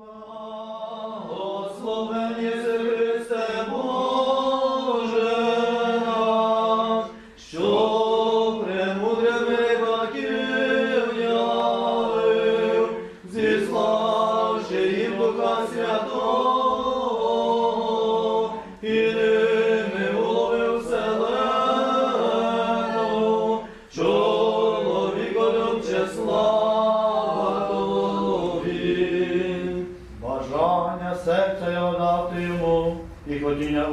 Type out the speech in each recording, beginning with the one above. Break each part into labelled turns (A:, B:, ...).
A: Oh.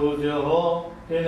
A: Хотіння уст його, ти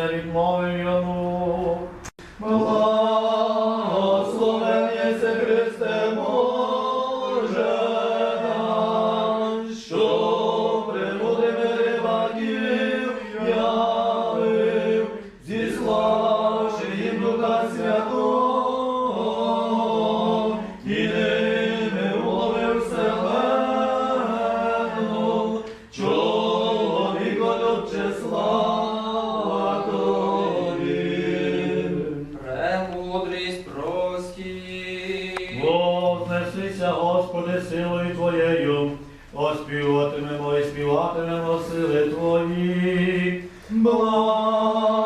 B: Oh.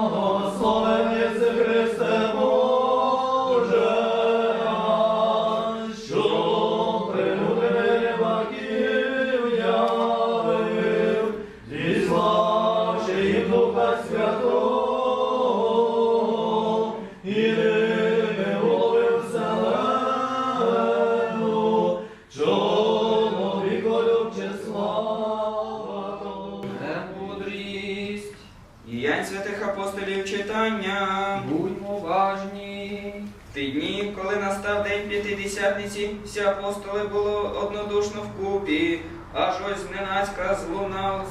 C: Діянь святих апостолів читання.
B: Будьмо уважні.
C: В ті дні, коли настав день п'ятидесятниці, всі апостоли було однодушно вкупі, аж ось зненацька злунав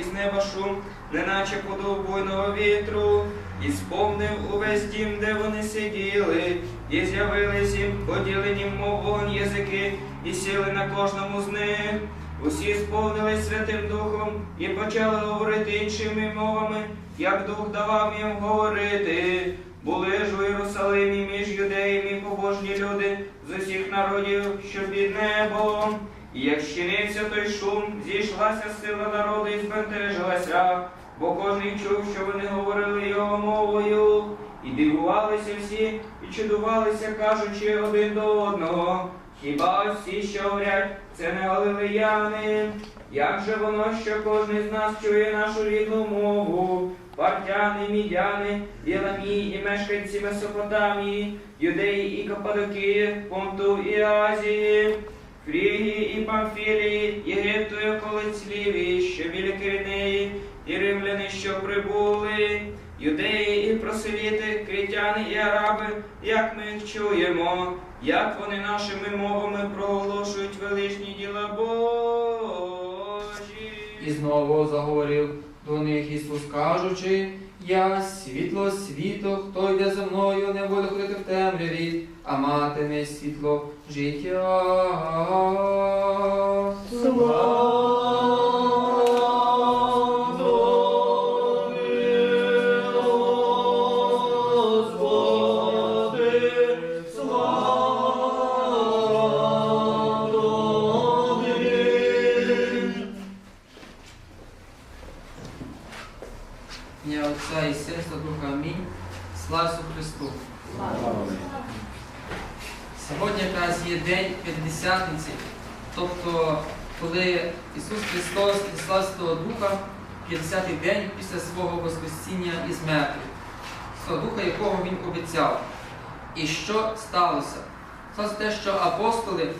C: із неба шум, неначе подув буйного вітру, і сповнив увесь дім, де вони сиділи, і з'явились їм поділені, мов вогонь язики, і сіли на кожному з них. Усі сповнились Святим Духом і почали говорити іншими мовами, як Дух давав їм говорити. Були ж у Єрусалимі між юдеями побожні люди з усіх народів, що під небом. І як щинився той шум, зійшлася сила народу і збентежилася, бо кожний чув, що вони говорили його мовою, і дивувалися всі, і чудувалися, кажучи один до одного. Хіба всі, що говорять, це не галилеяни? Як же воно, що кожен з нас чує нашу рідну мову? Партяни, мідяни, Єламі і мешканці Месопотамії, Юдеї і Каппадокії, Понту і Азії, Фрігії і Памфілії, Єгипту і околиць Лівії, що біля Киринеї, і римляни, що прибули, юдеї і проселіти, критяни і араби, як ми їх чуємо, як вони нашими мовами проголошують величні діла Божі.
B: І знову заговорив до них Ісус, кажучи, я світло світу, хто йде за мною, не буде ходити в темряві, а матиме світло життя. Ім'я є день П'ятдесятниці, тобто коли Ісус Христос відслав Святого Духа 50-й день після свого Воскресіння із мертвих, Святого Духа, якого Він обіцяв. І що сталося? Сталося те, що апостоли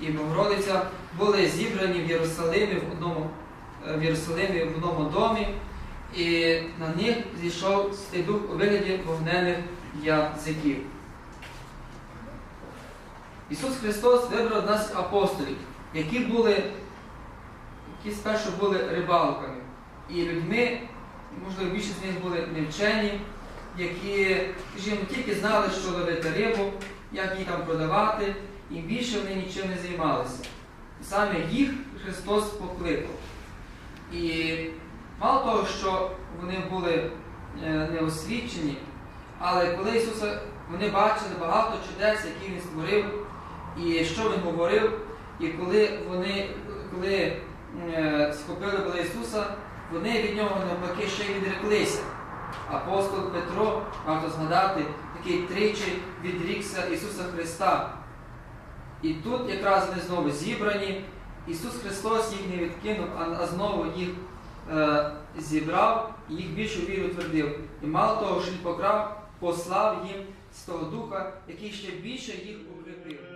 B: і Богородиця були зібрані в Єрусалимі в одному, е, в Єрусалимі в одному домі, і на них зійшов цей дух у вигляді вогнених язиків. Ісус Христос вибрав нас апостолів, які були, які спершу були рибалками і людьми, можливо, більшість з них були невчені, які скажімо, тільки знали, що ловити рибу, як її там продавати, і більше вони нічим не займалися. Саме їх Христос покликав. І мало того, що вони були е, неосвічені, але коли Ісуса вони бачили багато чудес, які Він створив, і що Він говорив, і коли вони, коли е, схопили були Ісуса, вони від нього навпаки ще й відреклися. Апостол Петро, варто згадати, такий тричі відрікся Ісуса Христа. І тут якраз вони знову зібрані. Ісус Христос їх не відкинув, а, знову їх е, зібрав і їх більшу віру твердив. І мало того, що він покрав, послав їм з того духа, який ще більше їх укріпив.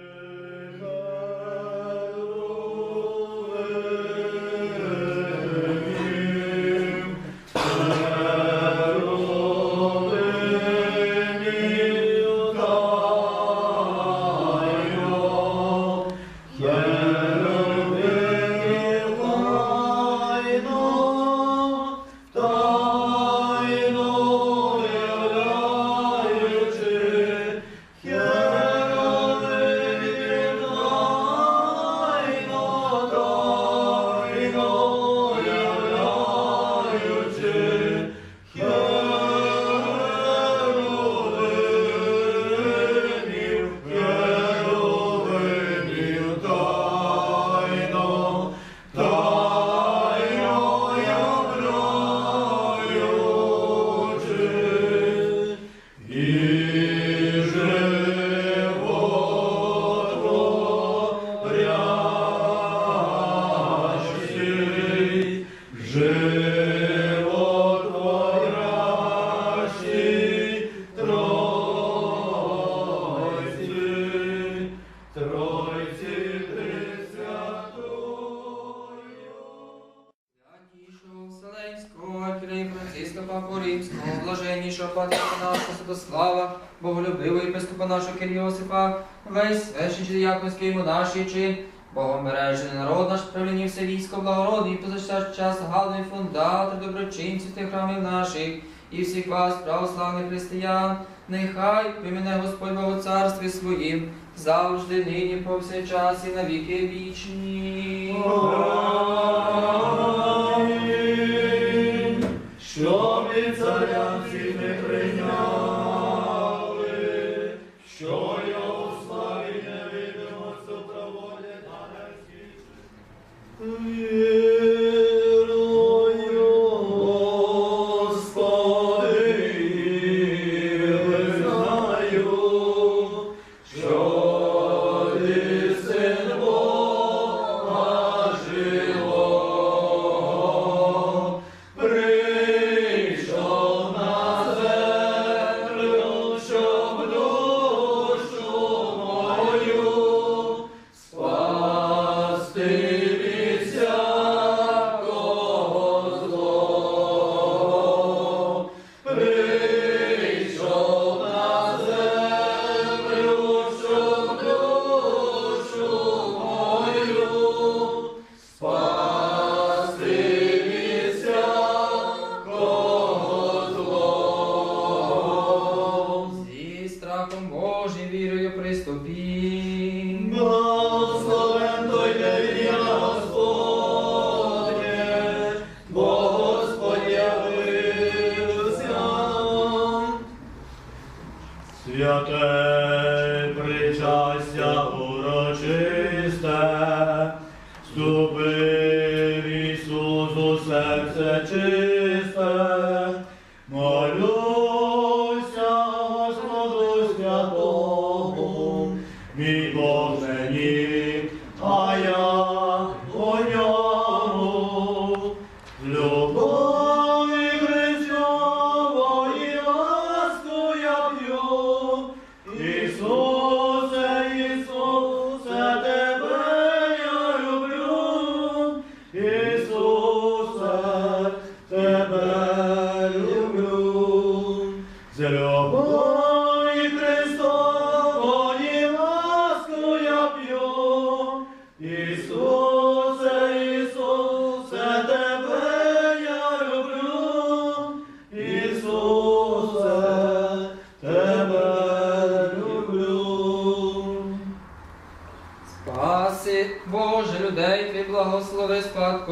B: Патріарха нашого Святослава, боголюбивого єпископа нашого Кирйосипа, весь священчий дияконський монаший чин, Богомережений народ наш все військо благородний, позачас час галний фундатор, доброчинців тих храмів наших, і всіх вас, православних християн, нехай приміне Господь Бог у царстві своїм, завжди, нині, повсякчас і на віки вічні.
A: Амінь. І царям всіх не прийняли,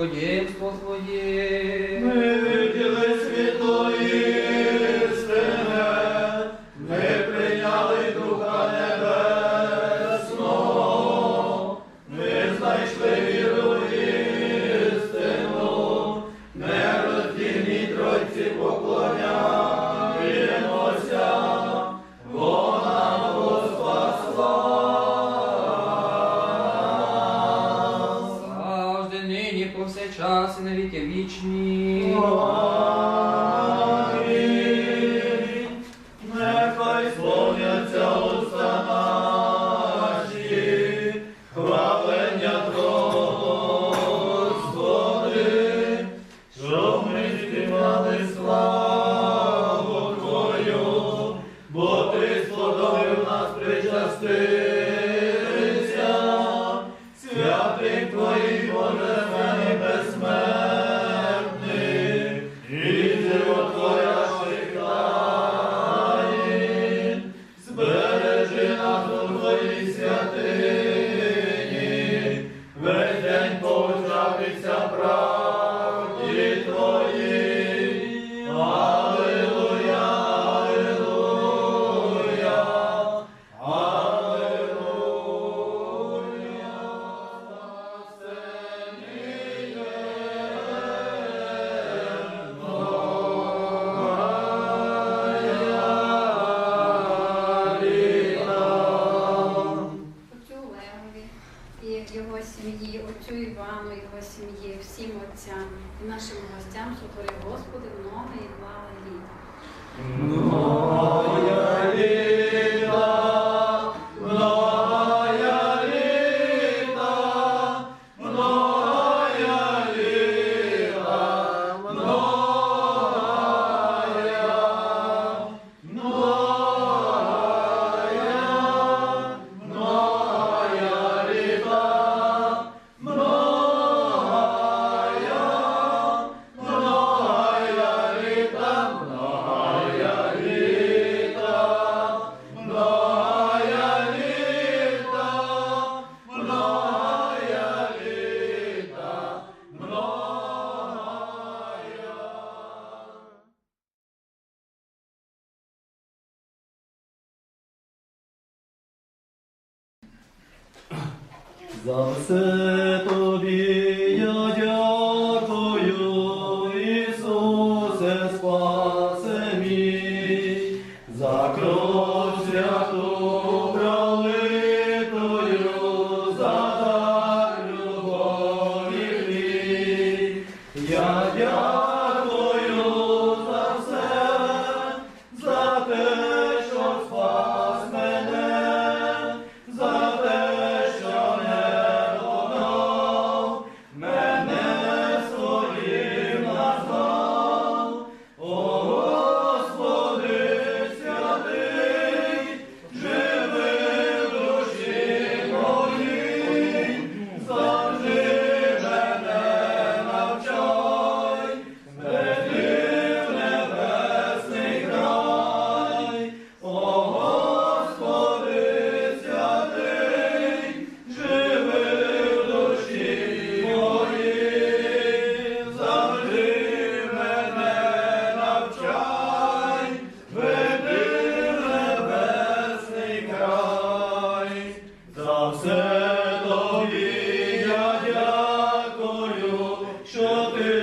A: Boy, James Bond
B: Boy, і
D: його сім'ї, отцю Івану, його сім'ї, всім отцям і нашим гостям, сотвори Господи, много і благо літа.
A: Много літа. За все тобі. що ти